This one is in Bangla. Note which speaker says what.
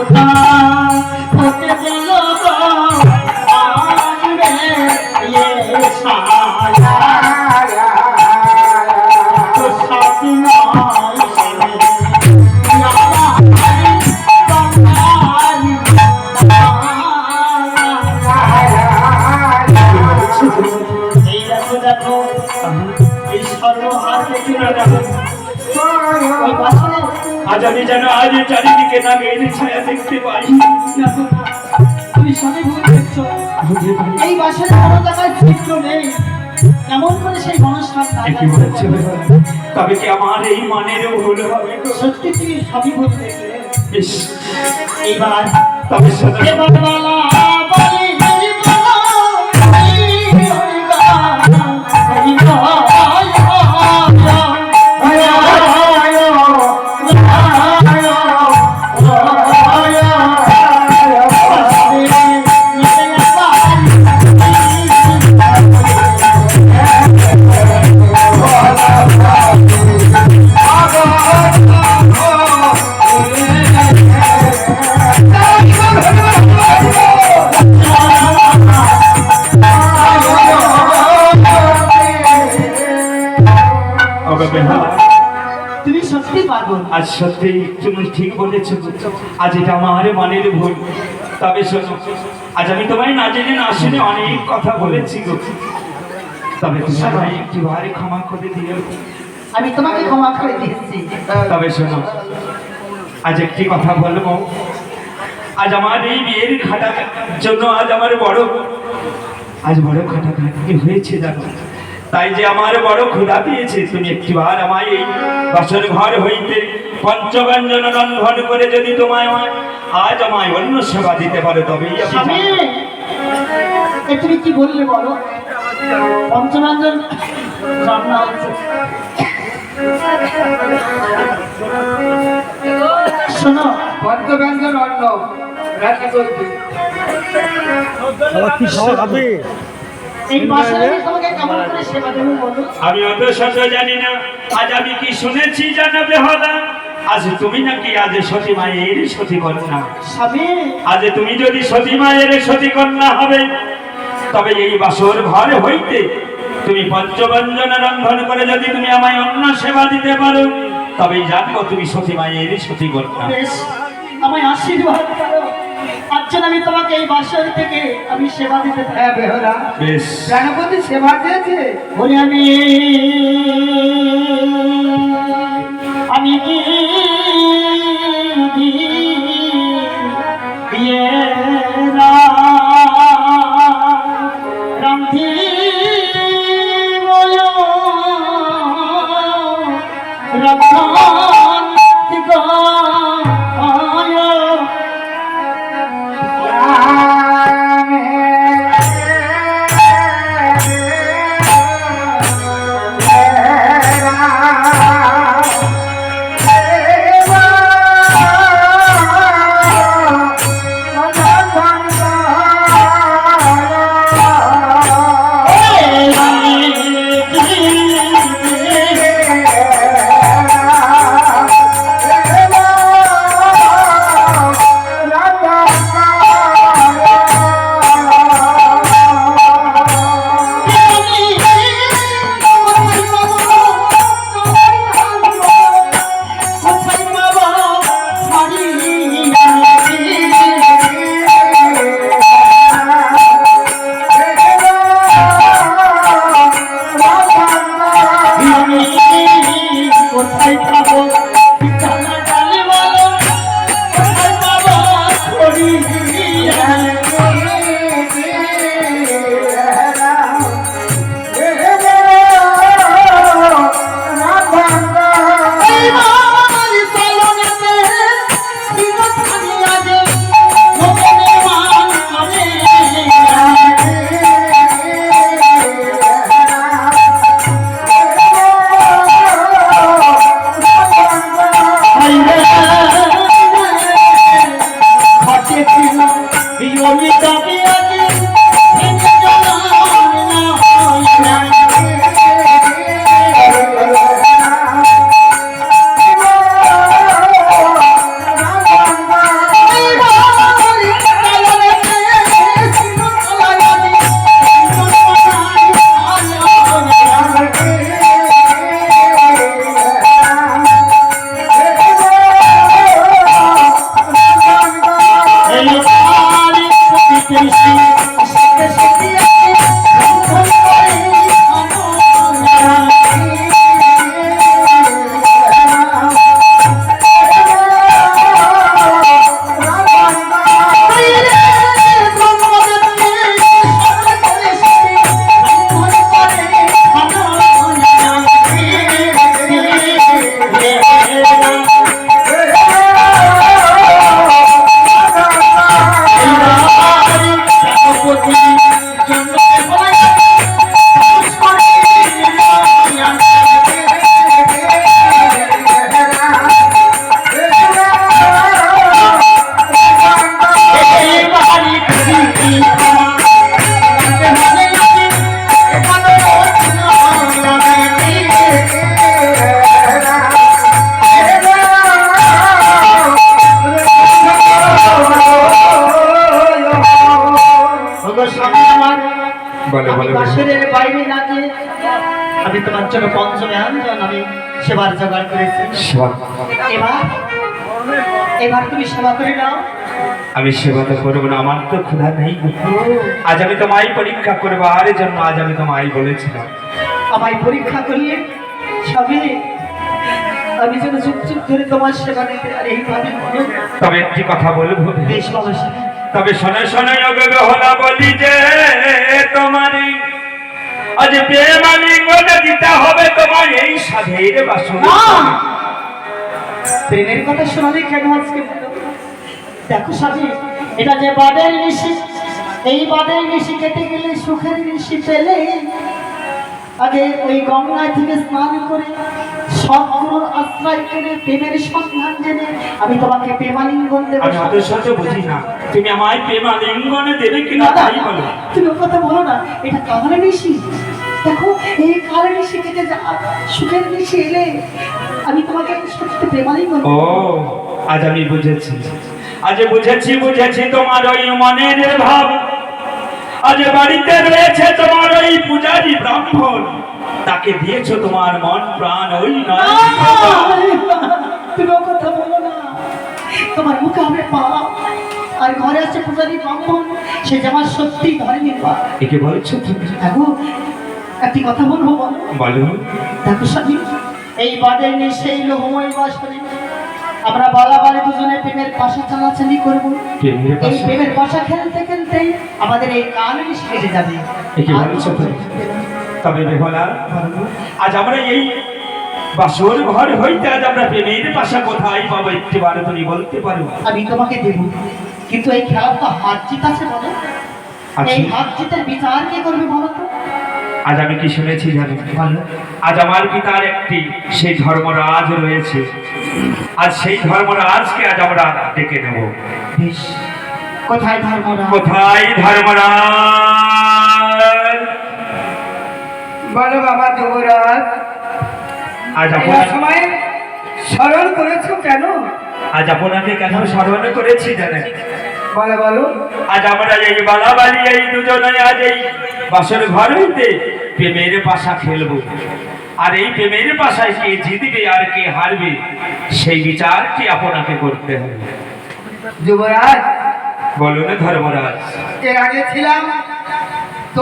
Speaker 1: কথা
Speaker 2: আজ আমি যেন আজ চারিদিকে না গেলে ছায়া দেখতে পাই।
Speaker 1: তুমি সবই ভুল দেখছ এই বাসার কোনো জায়গায় চিত্র নেই। কেমন করে সেই মনস্কার
Speaker 2: তবে কি আমার এই মানের ভুল হবে?
Speaker 1: সত্যি তুমি সবই ভুল দেখলে
Speaker 2: বেশ
Speaker 1: এইবার
Speaker 2: তবে শোনো ওকে বেহালা
Speaker 1: তুমি সত্যি পারব
Speaker 2: আজ সত্যি তুমি ঠিক বলেছ আজ এটা আমার মানের ভুল। তবে শোনো আজ আমি তোমায় না জেনে না শুনে অনেক কথা বলেছি গো। তবে তুমি আমায় একটু ভারে ক্ষমা করে দিও।
Speaker 1: আমি তোমাকে ক্ষমা করে দিচ্ছি।
Speaker 2: তবে শোনো আজ একটি কথা বলব। আজ আমার এই বিয়ের খাটা জন্য আজ আমার বড় আজ বড় খাটা খাটি হয়েছে দেখো তাই যে আমার বড় ক্ষুধা দিয়েছে তুমি একটিবার আমায় এই বাসর ঘর হইতে পঞ্চব্যঞ্জন রন্ধন করে যদি তোমায় আমায় আজ আমায় অন্য সেবা দিতে পারো তবেই।
Speaker 1: এ তুমি কি বললে বলো? রান্না হচ্ছে। শোনো
Speaker 3: পঞ্চব্যঞ্জন অন্ন রান্না করতে
Speaker 1: আমি
Speaker 2: অত শত জানি না। আজ আমি কি শুনেছি জানাবে হলা আজ তুমি নাকি আজ সতী মায়ের সতী কন্যা। আজ তুমি যদি সতী মায়ের সতী কন্যা হবে তবে এই বাসর ঘর হইতে তুমি পঞ্চবঞ্জন রন্ধন করে যদি তুমি আমায় অন্য সেবা দিতে পারো তবেই জানব তুমি সতী মায়ের সতী কন্যা।
Speaker 1: আমায় আশীর্বাদ করো। আমি তোমাকে এই বাসার থেকে আমি সেবা দিতে পারি।
Speaker 3: হ্যাঁ বেহরা
Speaker 2: বেশ।
Speaker 3: প্রাণপতি সেবা দিয়েছে
Speaker 1: বলি আমি আমি তোমার জন্য পঞ্চমে আমি সেবার জোগাড় করেছি। এবার? এবার তুমি সেবা করে নাও।
Speaker 2: আমি সেবা তো করব না আমার তো ক্ষুধা নেই। আজ আমি তোমায় পরীক্ষা করব আর জন্য আজ আমি তোমায় বলেছিলাম।
Speaker 1: আমায় পরীক্ষা করলে সবে আমি যেন চুপ চুপ ধরে তোমার সেবা দিতে আর এইভাবে
Speaker 2: তবে একটি কথা বলব।
Speaker 1: বেশ
Speaker 2: তবে শোনে শোনে হলা বলি যে আজ প্রেমালিঙ্গনে দিতে হবে তোমার এই সাধের বাসন!
Speaker 1: প্রেমের কথা শোনালে কেন আজকে? দেখো স্বামী এটা যে বাদের নিশি এই বাদের নিশি কেটে গেলে সুখের নিশি পেলে আগে ওই গঙ্গা থেকে স্নান করে সদ্গুরুর আশ্রয় করে প্রেমের সন্ধান জেনে আমি তোমাকে প্রেমালিঙ্গন দেবো
Speaker 2: আমি অত শত বুঝি না। তুমি আমায় প্রেমালিঙ্গনে দেবে কিনা তাই বলো।
Speaker 1: তুমি কথা বলো না এটা কালে নিশি? দেখো এই কালে নিশি যা সুখের নিশি এলে আমি তোমাকে সত্যি প্রেমালিঙ্গন
Speaker 2: ও আজ আমি বুঝেছি। আজ বুঝেছি বুঝেছি তোমার ওই মনের ভাব। আজ বাড়িতে রয়েছে তোমার ওই পূজারি ব্রাহ্মণ। তাকে দিয়েছ তোমার মন প্রাণ ওই নয়।
Speaker 1: তুমি কথা বলো না। তোমার মুখে হবে পা আর ঘরে আছে পূজারি ব্রাহ্মণ সে যে আমার সত্যি ধরেনি পা
Speaker 2: একে বলছো তুমি?
Speaker 1: একটি কথা বলব? বলো। দেখো স্বামী এই বাদের নেই সেই লোহময় বাসনে আমরা বলা বলে দুজনে প্রেমের পাশা চালাচালি করব। এই? প্রেমের পাশা খেলতে খেলতে আমাদের এই কাল নিশি কেটে যাবে?
Speaker 2: তবে বেহলা আজ আমরা এই বাসর ঘর হইতে আজ আমরা প্রেমের পাশা কোথায় পাবো একটু বারে তুমি বলতে পারো।
Speaker 1: আমি তোমাকে দেব। কিন্তু এই খেলা তো হাত জিত আছে বলো। এই হাত জিতের বিচার কে করবে বলো তো?
Speaker 2: আজ আমি কি শুনেছি জানো আজ আমার পিতার একটি সেই ধর্মরাজ রয়েছে। আজ সেই ধর্মরাজকে আজ আমরা ডেকে নেব।
Speaker 1: কোথায় ধর্মরা
Speaker 2: কোথায় ধর্মরাজ?
Speaker 3: বলো বাবা যুবরাজ।
Speaker 2: আজ আপনার
Speaker 3: সময় স্মরণ করেছ কেন?
Speaker 2: আজ আপনাকে কেন স্মরণ করেছি জানেন?
Speaker 3: বলো বলো।
Speaker 2: আজ আমরা এই বালাবালি এই দুজনে আজ এই বাসর ঘর হইতে প্রেমের পাশা খেলব আর এই প্রেমের পাশায় কে জিতবে আর কে হারবে সেই বিচার কি আপনাকে করতে হবে।
Speaker 3: যুবরাজ
Speaker 2: বলুন ধর্মরাজ।
Speaker 3: এর আগে ছিলাম